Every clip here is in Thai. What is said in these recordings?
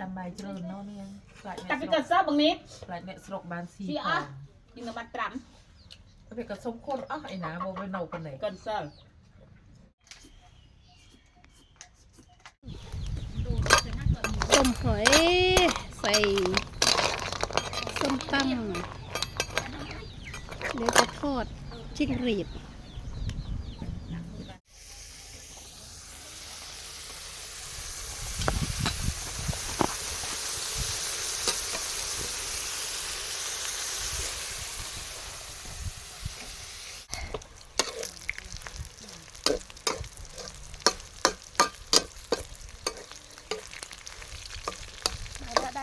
ดำใบเจริญเนาะเนี่ยปลาย แต่ แม่ ไป สร เกิ ก ดเซิร์ฟบางนิด ปลายแม่สรกบานสี ที่อ่ะกินน้ำมันตร ก็เป็นกระสมคนอ่ะไอ้หนาโมไปโนกันไหน ำเกินเซิร์ฟ ต้มหอยใส่ส้มตำเดี๋ยวจะทอดจิ้งหรีด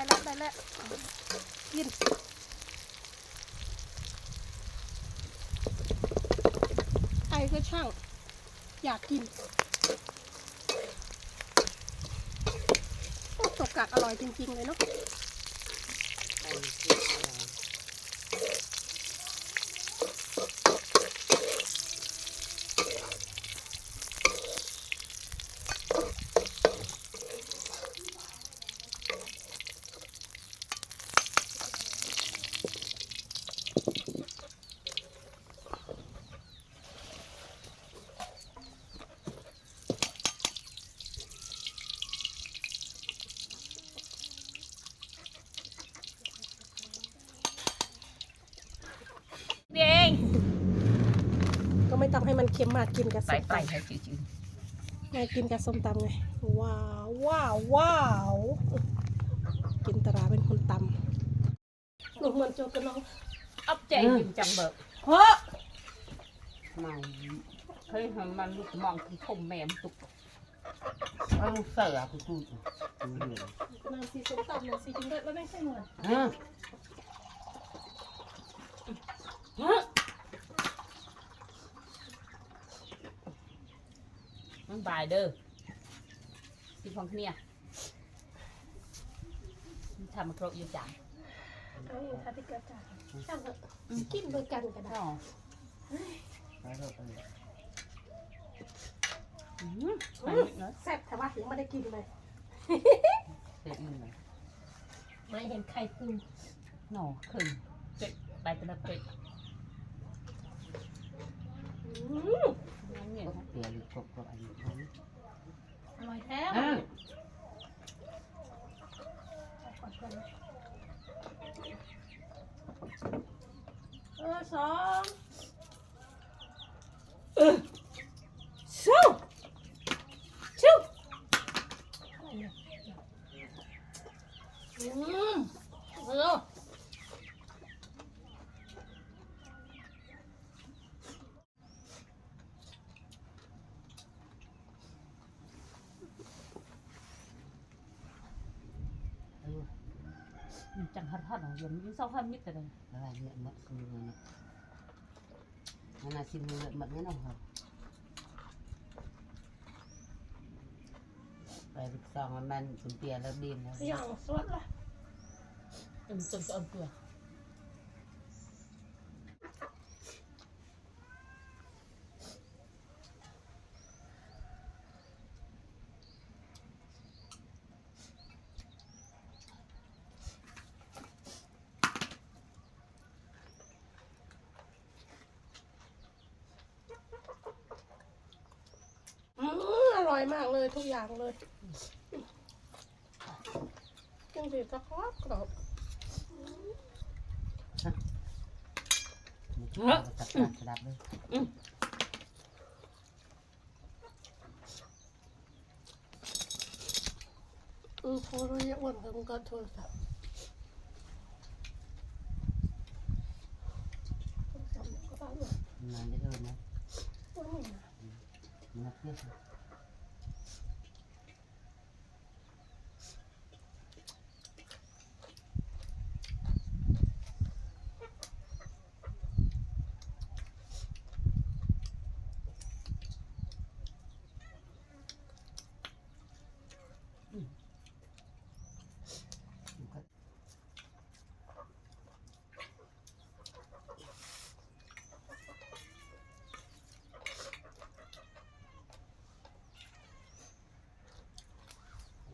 แล้วได้แล้วได้แล้วกินไอ้ก็ช่าง อยากกินตกกากอร่อยจริงๆเลยเนาะ ไม่ต้องให้มันเค็มมากกินกับใส่ส้มไปตำ ให้จืดไงกินกับส้มตำไงว้าวว้าวว้าวกินตราเป็นคนตำลูกมันโจกันน้องๆอับใจยิ้มจังเบิกเฮ้อเมาเฮ้ยมันลูกมองคือคมแม่มตุกเอาลูกเสือกูกูน้ำสีส้มตำน้ำสีจิงเด็ดแล้วไม่ใช่เหมือน ฮะฮะ มันบายเด้อสิของเนี่ยมันทำมาครบอยู่จังเอาอย่างทาที่กระจายช่างเถอะกินด้วยกันก็ได้อ๋ออืมไปนิดหน่อยแซ่บแต่ว่ายังไม่ได้กินเลย เสร็จนี่เลยไม่เห็นไข่ปูหน่อขึ้นเป็ดไปเป็นเป็ด อืม น้ำเนี่ยครับเปลี่ยนกบกับอันนี้อร่อยแท้อ่าเออสองเออชูชูอืมเออเอ มันจังฮัดฮัดอะยังยิ่งเศร้าฮัดมิดแต่เลยอะไรเนี่ยมัดซื้อเงินนั่นน่ะซื้อเงินมัดเงินเอาครับไปลูกซองมันมันสุนเปียแล้วบีมแล้ว อย่างสดละ จนจนจะเอาตัว อืมอ ร่อยมากเลยทุกอย่างเลยจังสีตะครอบกรอบมันจะตัดตัดกระดับเลยอืมโทรเรียกอ้วนผมก็โทรศัพท์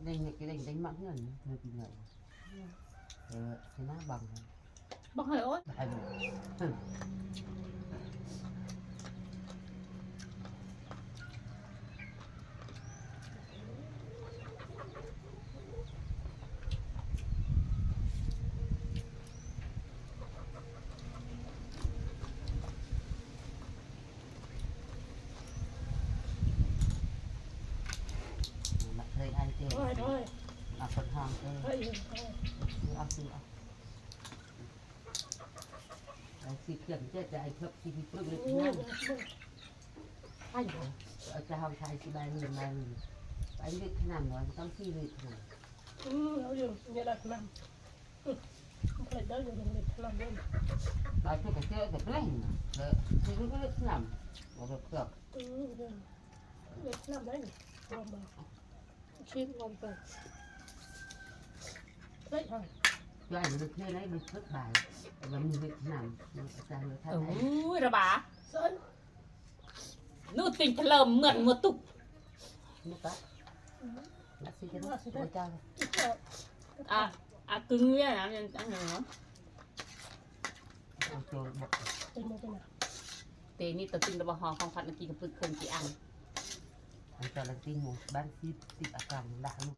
đánh cái đình đánh mắng rồi người bị ngậy ừ. ờ, thế nó bằng? Bằng hỡi ôi เฮ้ chơi ยซื้อเอาซื้อเอาไอ้สิเขียนเจ๊จะไอ้ครบสิบปึกเลยเฮ้ที่ยนั่นไอ้เหรอเอาจะเอาชายสิบใบหมื่นใบหมื่นไปเลือกขนาดน้อยต้องสี่เลยขนาดอืมเอาอยู่เนี่ยดักน้ำอืมเปิดได้อยู่ตรงนี้น้ำเย็น เราช่วยกันเพื่องนะเออคือเลือขนาดเราเกือบอืมเดี๋ยวเด็กน้ำได้นี่ลองมาชิ้นอู้ระบาเส้นนู่นติงเถลิมเหมือนมัวตุก nước tắt đã xí cái đó tôi cho อะอะอะกึ่งเนี่ยนะยังอันเหรอ ông cho bọc เนมือเนอะเตนี่ตัวติงระบาหอของพัดนาทีกับปึกเครื่องกี่อัน ông cho là tin một ban xí xí ở càng đã luôn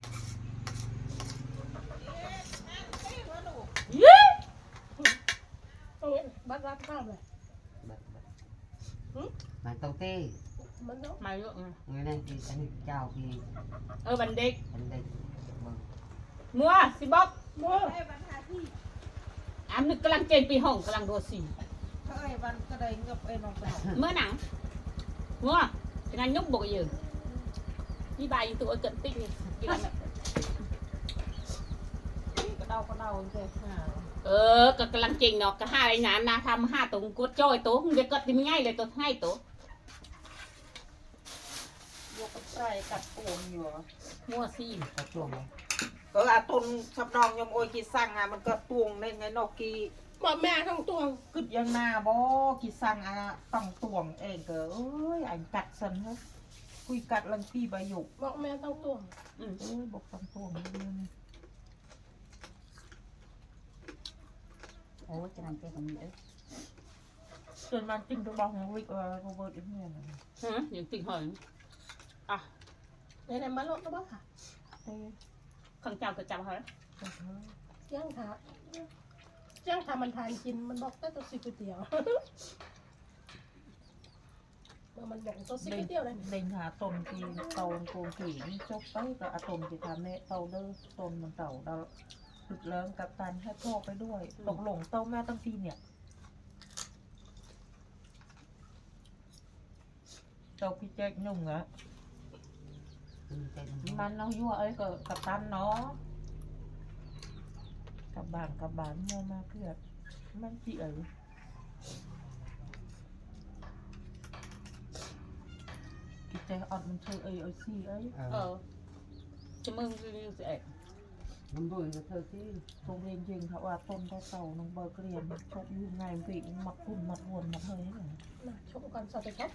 ตรงนี้บัดรับข้ามเลย bật bật Ừ. mà tàu tê มันเนาะมาเยอะไง người này thì anh chào thì เออบันเด็ก anh đây vâng มัวสิบอก มัว อันนึกกำลังเจนปีห้องกำลัง โดสีถ้าไอ้วันก็ได้เงบไอ้น้องไปเมื่อหนังมัวเป็นงานยกบกอยู่นี่ใบตัวเกินติ๊กนี่กินอะไรก็ เดาก็เดาเจ๊ห่าเออก็กำลังเจงเนาะก็ห้าไอ้หนานนะทำห้าตัวกดจ้อยตัวเด็กก็ที่ไม่ง่ายเลยตัวให้ตัวยกไส้กัดโอนอยู่มัวซี่ có chuồng này ก็อาตนชับนองยมโอยกีสั่งอะมันก็ตวงในไงนอกกีบอกแม่ทั้งตัวกึดยังหน้าบ่กีสั่งอะต้องตวงเองก็เอ้ยอันกัดสันเฮ้ยคุยกัดลังปีใบหยกบอกแม่ทั้งตัวอืมเอ้ยบอกต้องตวงเลย โอ้จะนั่งเจกันนี้เอ้ยจนมันจริงตัวบอกของวิกว่าโรเบิร์ตอีกเนี่ยนะฮะอย่างติงหอยอะในในมาลดก็บ้าค่ะเอ้ยข้างเจ้าก็จับเหรอจับเฮ้ยย่างขาย่างทำมันทานกินมันบอกแต่ตัวสิก๋วยเตี๋ยวเมื่อมันบอกตัวสิก๋วยเตี๋ยวเลยเล็งหาตนกีเตาโกงกีนี่จบไปก็อาตนกีทำเนี่ยเตาเด้อตนมันเต่าเรา หลุดเลิ้งกับตันให้พ่อไปด้วย ตกหลงเต้าแม่ตั้งทีเนี่ยเต้าพี่แจ๊กนุ่งอะ Ừ, cái này มันเรายั่วเอ้ยก็กับตันเนาะกับบานกับบานเมื่อมาเพื่อมันจีเอ้ยกิจใจอ่อนมันเธอเอ้ยเอ้ยซี่เอ้ยเอ ờ อจะมึงจะมีเอ็ด năm đuôi nó thơ chứ โรงเรียนยิงเขาว่าต้นได้เต่าน้องเบิร์กเรียนชกอยูไงวิ่งมักพุ่นมักวนมักเฮ้ยเนี่ชมกันสเต็กครับ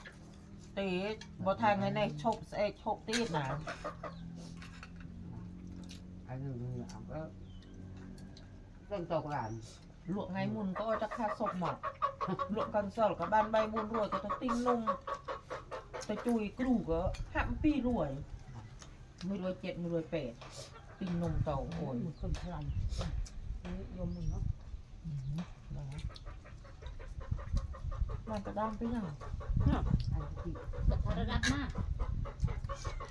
ตีบ่ทางไงในชกเอชกตีนนะ anh đừng làm đó dân tộc làm หลวงไงมุนก็จะฆ่าศพหมดหลวงกันเสากับบ้านใบบุญรวยก็จะติ้งนุ่งแต่จุยกรูก็ห้ามปีรวยไม่รวยเจ็ดไม่รวยแปด ติ้งนมเต่าโอ้ยมันคนพลังนี่ยมมึงเนาะอื้อหือนะมันกระดามไปยัง anh chị กระทะระดับมาก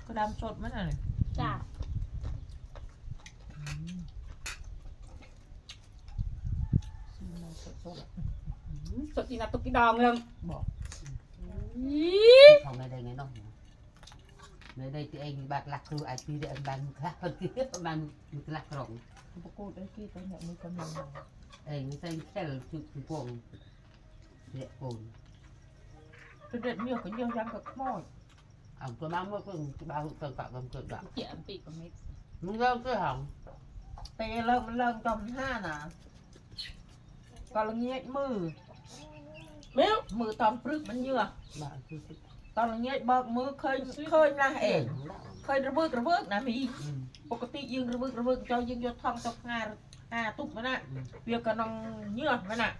กระดามสดมันอะไรจ้าซีมันสดสดสดอีนาตุกกีดองเลยๆบอก không này đây ngày nọ nơi đây thì anh bạc lạc rồi ai đi để anh bàn khác hơn kia bàn một lạc rộng ปรากฏไอ้กี้ตัวเนี่ยมีกำลังมา anh xây cái là chụp chụp cuồng để cuồng เป็นเด็ดเมียก็เยี่ยวยังกับหม้อย ông tôi mang mua cuồng cái bao cần cạo cầm cược đoạn เจียมปีกกับเม็ดมึงเริ่มซื้อหองเตะเริ่มมันเริ่มจำห้าน่ะก็ละเงี้ยมือแม่งมือตอนปรึกมันเยื่อ bạn ซื้อ ตอนละเงี้ยเบิกมือเคยเคยนะเองเเคยระเบิดระเบิดนะมีอืมปกติยืงระเบิดระเบิดเจ้ายืงยศทองตกงาอาตุกมันน่ะอืมเบียกระนองเยื่อมันน่ะ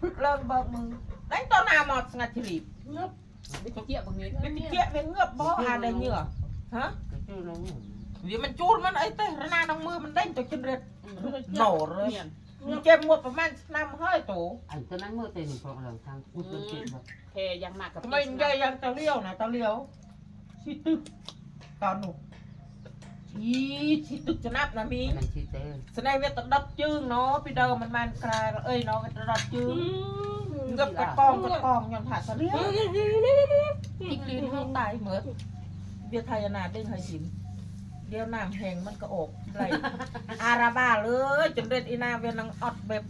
พึกเริ่มเบิกมือได้ตอนหนาหมดสงัดฉลีบเงือบไม่เจี๊ยบบางนี้เป็นเจี๊ยเป็นเงือบบ่อาได้เยื่อฮะก็ชื่อน้องเดี๋ยวมันจูดมันไอ้เต้ระนาน้องมือมันเด้งตัวจนเร็ดหนอเลยมัน เจ็บหมดประมาณน้ำห้อยโตอันตอนนั้นเมื่อเต็มพร้อมเราทางกูเป็นเจ็บแบบแพยังมากกับทำไมใหญ่ยังตะเลี้ยวนะตะเลี้ยวชิตึกตอนหนูอีชิตึกจะนับนะมีมันชื่อเต้สนายเวทตดับจึงเนาะพี่เดิมมันมันกลายเอ้ยเนาะตดับจึงเงือบกระกองกระกองย้อนผ่าตะเลี้ยวจิงลีนเขาตายเหมือนเบียร์ไทยนาเด้งไฮสิน เดี๋ยวน้ำแห้งมันก็ออกไหลอาราบาเลยจนเด็ดอีนาเวียนังอดแบบ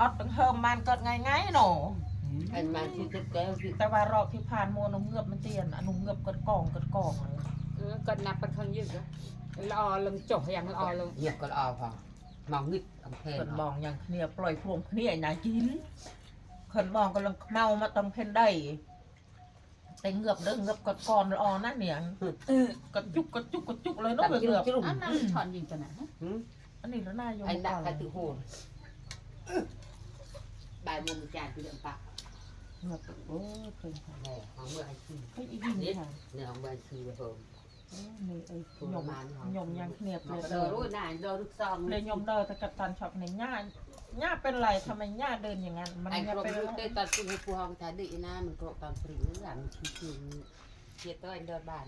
อดตั้งเฮิมมันก็ง่ายๆเนาะอันมันชื่อเต้แก้วคือแต่ว่ารอบที่ผ่านมัวนมเงือบมันเตียนอะนุ่มเงือบกระกองกระกองเลยก็นับเป็นคนยืดแล้วรอลงจบยังรอลงเหยียบก็เอาพอมองนิดกำแพงคนมองอย่างเนี่ยปล่อยพวงเนี่ยนากินคนมองกำลังเมามาตำเพนได้ แต่เงือบเด้อเงือบกระกอนละออนั่นเนี่ยกระจุกกระจุกกระจุกเลยเนาะตับเงืจุ่อบจุ่มอันนั้นถอนยิงตัวไหนอันนี้แล้วนายยมไอ้ดักก่อนกระตือโหดบายมุมจานคือเดิมปะเงือบโอ้ยเคยค่ะแหน่ของเมื่อไอ้ชื่อเฮ้ยอีกินนี่ค่ะเนี่ยของบ้านชื่อเพิ่มโอ้ยนี่ไอ้ยมยมยังเนียบเราเลยเดินรู้น่ะเดินลูกซองเลยยมเดินแต่กัปตันชอบในหญ้า หญ้าเป็นไรทำไมหญ้าเดินอย่างนั้น มันไอ้จะกรมเป็นยุอะไรติตอนคุณให้ผู้ห้องทายดีนะมันกรมตอนปรีนั่นแหละมันคือคือเทียต้อยเดินบ้าน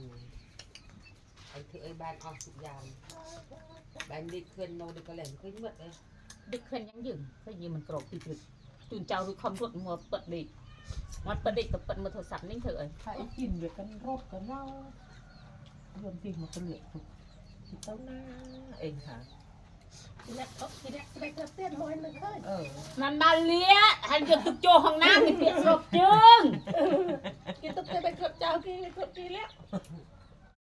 ไอ้เธอไอ้บ้านออกทุกอย่างบ้านดิเคลื่อนโนดิกระแหล่งขึ้นเมื่อเลยดึกขึ้นยังยืนก็ยิงมันกรอบตีตรึกตื่นเจ้าดูคอมรถมัวเปิดดิมันเปิดดิกับเปิดมาโทรศัพท์นิ่งเถอะถ้าไอ้กินเดี๋ยวกันรถกันว่าโยนทิ้งมันก็เหลือทุกที่เต้าหน้าเองค่ะ มันมาเลี้ยหันจนตุกโจห้องน้ำมีเปียกสกจึง กินตุ๊กเต้นไปเกือบเจ้ากินเกือบกินแล้ว